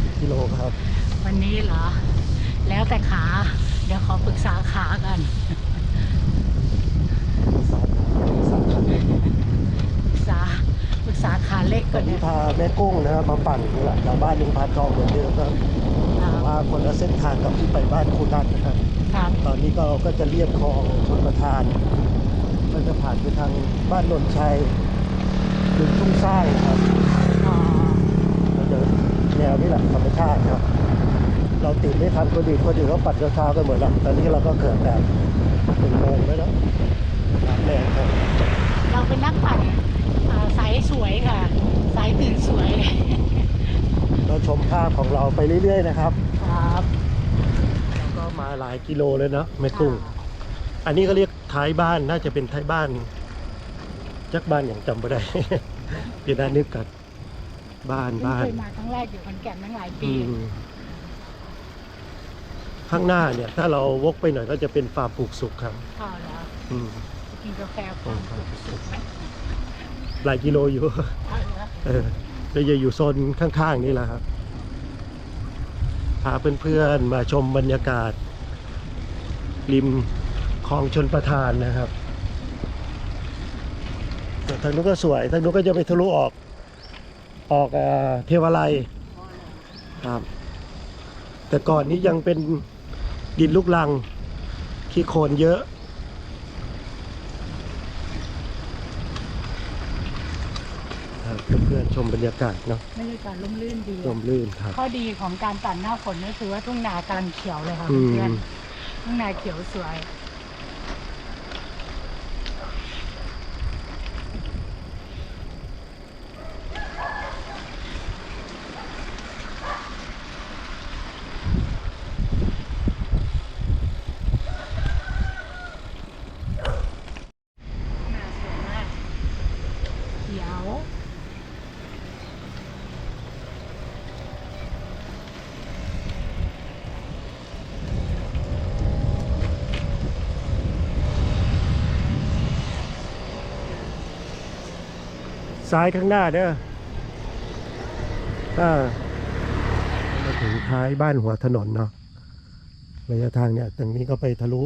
กี่กิโลครับ วันนี้เหรอ แล้วแต่ขา เดี๋ยวขอปรึกษาขากันสาขาสาขาเล็กปรึกษาปรึกษาขาเล็กตก่ออนนนี้นะพาแม่กุ้งนะครับมาปั่นนี่แหละจากบ้านลุงพานทองเหมือนเดิมครับแต่ว่าคนละเส้นทางกับที่ไปบ้านคุณนัทนะครับครับตอนนี้ก็เราก็จะเลียบคลองชนประทานก็จะผ่านไปทางบ้านนนชัยถึงทุ่งสร้างครับอ๋อเราเดิน แนวนี้แหละธรรมชาติครับ เราติดไม่ทันคนอื่นคนอื่นเขาปัดเช้าๆกันหมดแล้วตอนนี้เราก็เกิดแต่ถึงโมงแล้วนะน้ำแรงครับเราเป็นนักปั่นอ่าสายสวยค่ะ สายตื่นสวย เราชมภาพของเราไปเรื่อยๆนะครับ ครับเราก็มาหลายกิโลเลยนะแม่กุ้งอันนี้ก็เรียกท้ายบ้านน่าจะเป็นท้ายบ้านจักบ้านอย่างจำไม่ได้ เดี๋ยวน่านึกกัน บ้านเพิ่งบ้านเคยมาครั้งแรกอยู่ขอนแก่นตั้งหลายปีอืมข้างหน้าเนี่ย ถ้าเราวกไปหน่อยก็จะเป็นฟาร์มปลูกสุกครับข้าวแล้วอืมกินกาแฟความสุขไหมหลายกิโลอยู่ข้าวแล้วเออก็จะอยู่โซนข้างๆนี่แหละครับพาเพื่อนๆมาชมบรรยากาศ ริมคลองชนประทานนะครับแต่ทางนู้นก็สวยทางนู้นก็จะไปทะลุออก ออกเอ่อเทวาลัยครับ แต่ก่อนนี้ยังเป็นดินลูกลังขี้โคลนเยอะครับเพื่อนๆชมบรรยากาศเนาะบรรยากาศร่มรื่นดี ลมลื่นครับ ข้อดีของการปั่นหน้าฝนก็คือว่าทุ่งนากำลังเขียวเลยค่ะอืม เพื่อนๆทุ่งนาเขียวสวย นาสวยมากเขียว ซ้ายข้างหน้าเด้อถ้ามาถึงท้ายบ้านหัวถนนเนาะระยะทางเนี่ยตรงนี้ก็ไปทะลุ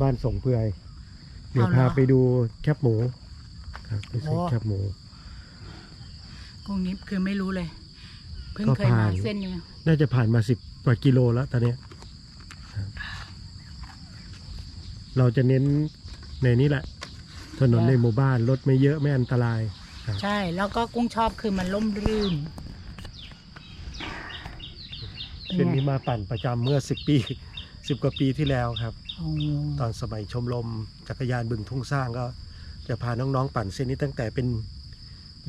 บ้านสงเปื่อยเดี๋ยวเอาเหรอพาไปดูแคบหมูครับไปซื้อโอ้แคบหมูกรุงนี้คือไม่รู้เลย เพิ่งก็เคยผ่ามานเส้นนี้น่าจะผ่านมาสิบกว่ากิโลแล้วตอนเนี้ยครับเราจะเน้นในนี้แหละ ถนนในหมู่บ้านรถไม่เยอะไม่อันตราย ใช่แล้วก็กุ้งชอบคือมันล่มรื่นเส้นนี้มาปั่นประจำเมื่อสิบปีสิบกว่าปีที่แล้วครับอ๋อตอนสมัยชมรมจักรยานบึงทุ่งสร้างก็ จะพาน้องๆปั่นเส้นนี้ตั้งแต่เป็น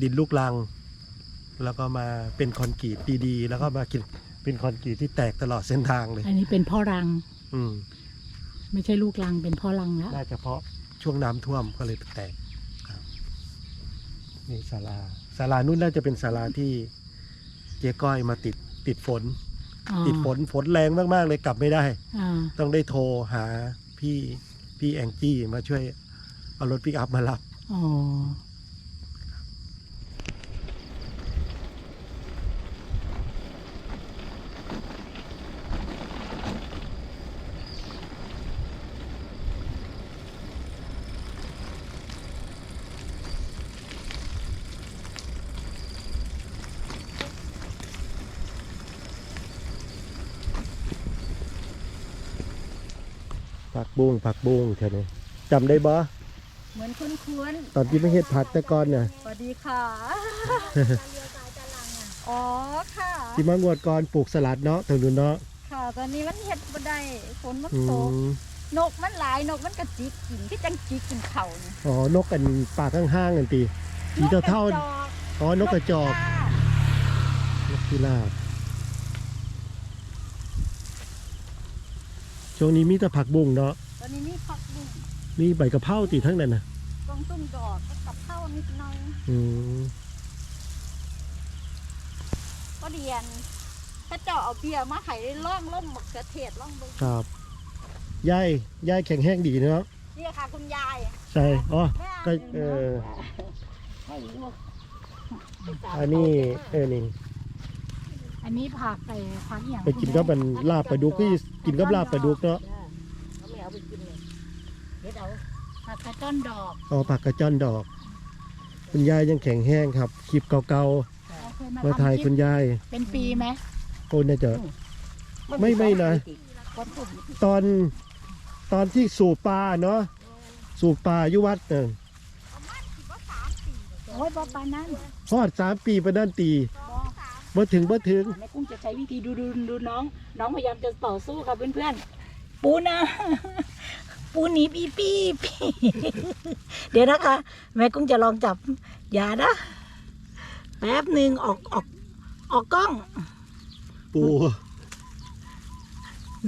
ดินลูกลัง แล้วก็มาเป็นคอนกรีตดีๆแล้วก็มากินเป็นคอนกรีตที่แตกตลอดเส้นทางเลย อันนี้เป็นพ่อรัง อืมไม่ใช่ลูกรังเป็นพ่อรังแล้วน่าจะเพราะช่วงน้ำท่วมก็เลยแตกครับ นี่ศาลาศาลานู่นน่าจะเป็นศาลาที่เจ๊ก้อยมาติดติดฝน อ๋อติดฝนฝนแรงมากๆเลยกลับไม่ได้ อ่าต้องได้โทรหาพี่พี่แองจี้มาช่วยเอารถปิกอัพมารับ อ๋อ ผักบุ้งผักบุ้งแถวนี้จำได้บ่เหมือนคุ้นคุ้นตอนที่ไม่เฮ็ดผัดแต่ก่อนเนี่ยสวัสดีค่ะ อ๋อค่ะ ที่มางวดก่อนปลูกสลัดเนาะถึงดูเนาะค่ะตอนนี้มันเห็ดบ่ได้ฝนมันอืตกมนกมันหลายนกมันกระจิกกินที่จังจิกกินเข่าเนี่ยอ๋อนกกันป่าข้างๆกันตีสีเท่าเท่าๆอ๋อนกกระจอกค่ะนกพิราบ ช่วงนี้มีแต่ผักบุ้งเนาะตอนนี้มีผักบุ้งมีใบกะเพราตีทั้งนั้นนะตรงตุ้มดอกก็กับข้าวนิดหน่อยอืมก็เดียนถ้าเจ้าเอาเบียร์มาให้ได้ล่องล่มบักเขือเทศล่องเบิ่งครับยายยายแข็งแห้งดีเนาะนี่ค่ะคุณยายใช่อ๋อก็เออให้ลูกอันนี้เออนี่ อันอันนี้ผักไอ้ผักอหย่างไปกินกับมันลาบปลาดุกที่กินกับลาบปลาดุกเนาะเอาไม่เอาไปกินเลยเด็ดเอาผักกระจ้อนดอกเอาผักกระจ้อนดอก คุณยายยังแข็งแห้งครับคลิปเก่าเราเคยๆมามาถ่ายทำคคุลิณปยาย เป็นปีไหมโอ้น่าจะไม่ไม่นะคนตุ่มตอนตอนที่สูบปลาเนาะสูบปลาอยุวัดเน่ะโอ้ยบอกปานนั้นทอดสามปีประดันตี มาถึงมาถึงแม่กุ้งจะใช้วิธีดูดูดูน้อง น้องพยายามจะต่อสู้ค่ะเพื่อนๆ ปูนะ ปูหนีปีปีปีเดี๋ยวนะคะ แม่กุ้งจะลองจับอย่านะแป๊บหนึ่งออกออกออกกล้อง ปู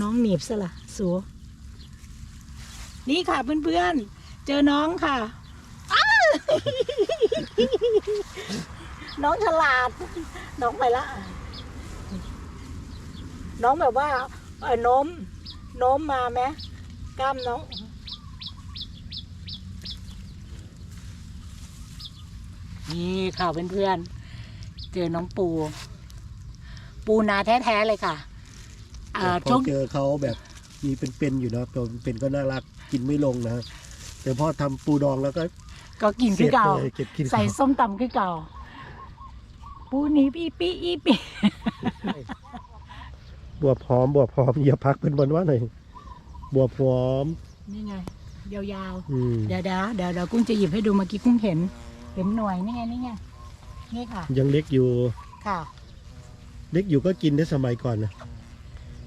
น้องหนีบซะละสัวนี่ค่ะเพื่อนๆ เจอน้องค่ะอ้า น้องฉลาด น้องไปละ น้องแบบว่าเออโน้ม โน้มมาไหมกล้ามน้องนี่ค่ะเพื่อนๆเจอน้องปู ปูนาแท้ๆเลยค่ะเอ่อพอช่วงเจอเขาแบบมีเป็นๆอยู่เนาะตัวเป็นๆก็น่ารักกินไม่ลงนะแต่พอทำปูดองแล้วก็ก็กินคือเก่าเลยเก็บกินใส่ส้มตำคือเก่า ปูหนีปีปีอีปีบัวพร้อมบัวพร้อมอย่าพักเป็นวันว่าหน่อยบัวพร้อม นี่ไงยาวอืมๆเดี๋ยวเดี๋ยวเดี๋ยวเดี๋ยวกุ้งจะหยิบให้ดูเมื่อกี้กุ้งเห็น เห็นหน่วยนี่ไงนี่ไงนี่ค่ะ ยังเล็กอยู่ ค่ะ เล็กอยู่ก็กินได้สมัยก่อนนะ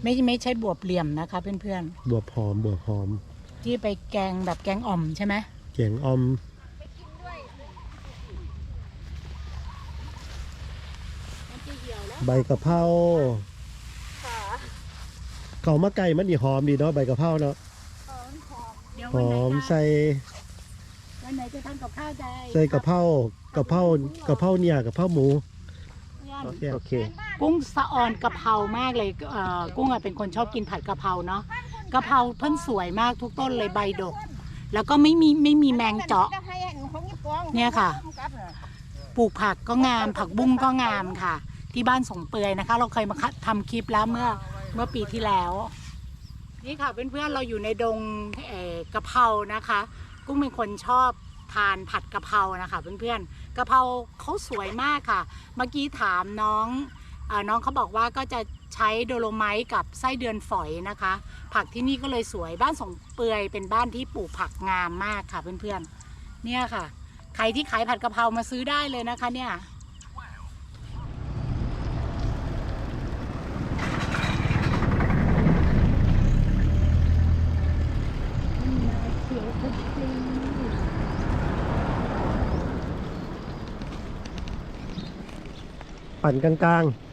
ไม่ไม่ใช่บวบเหลี่ยมนะคะเพื่อนบัวพร้อมบัวพร้อม ๆที่ไปแกงแบบแกงอ่อมใช่ไหม แกงออม มันจะเหี่ยวแล้ว ใบกะเพราค่ะเขามาไก่มันนี่หอมดีเนาะใบกะเพราเนาะหอมหอมเดี๋ยวหวันอไหนมจะใส่วันไหนจะทำกับข้าวใจใส่กะเพรากะเพรากะเพราเนี่ยกะเพราหมูโอเคโอเค กุ้งสะออนกะเพรามากเลยเอ่อกุ้งอะเป็นคนชอบกินผัดกะเพราเนาะกะเพราเพิ่นสวยมากทุกต้นเลยใบดก แล้วก็ไม่มีไม่มีแมงเจาะ เนี่ยค่ะ ปลูกผักก็งามผักบุ้งก็งามค่ะ ที่บ้านสงเปือยนะคะ เราเคยมาทำคลิปแล้วเมื่อเมื่อปีที่แล้ว นี่ค่ะเพื่อนๆเราอยู่ในดงกะเพรานะคะ กุ้งเป็นคนชอบทานผัดกะเพรานะคะเพื่อนๆกะเพราเขาสวยมากค่ะ เมื่อกี้ถามน้องอน้องเขาบอกว่าก็จะใช้โดโลไมต์กับไส้เดือนฝอยนะคะ ผักที่นี่ก็เลยสวยบ้านสงเปือยเป็นบ้านที่ปลูกผักงามมากค่ะเพื่อนๆเนี่ยค่ะ ใครที่ขายผัดกะเพรามาซื้อได้เลยนะคะเนี่ย ปั่นกลางๆ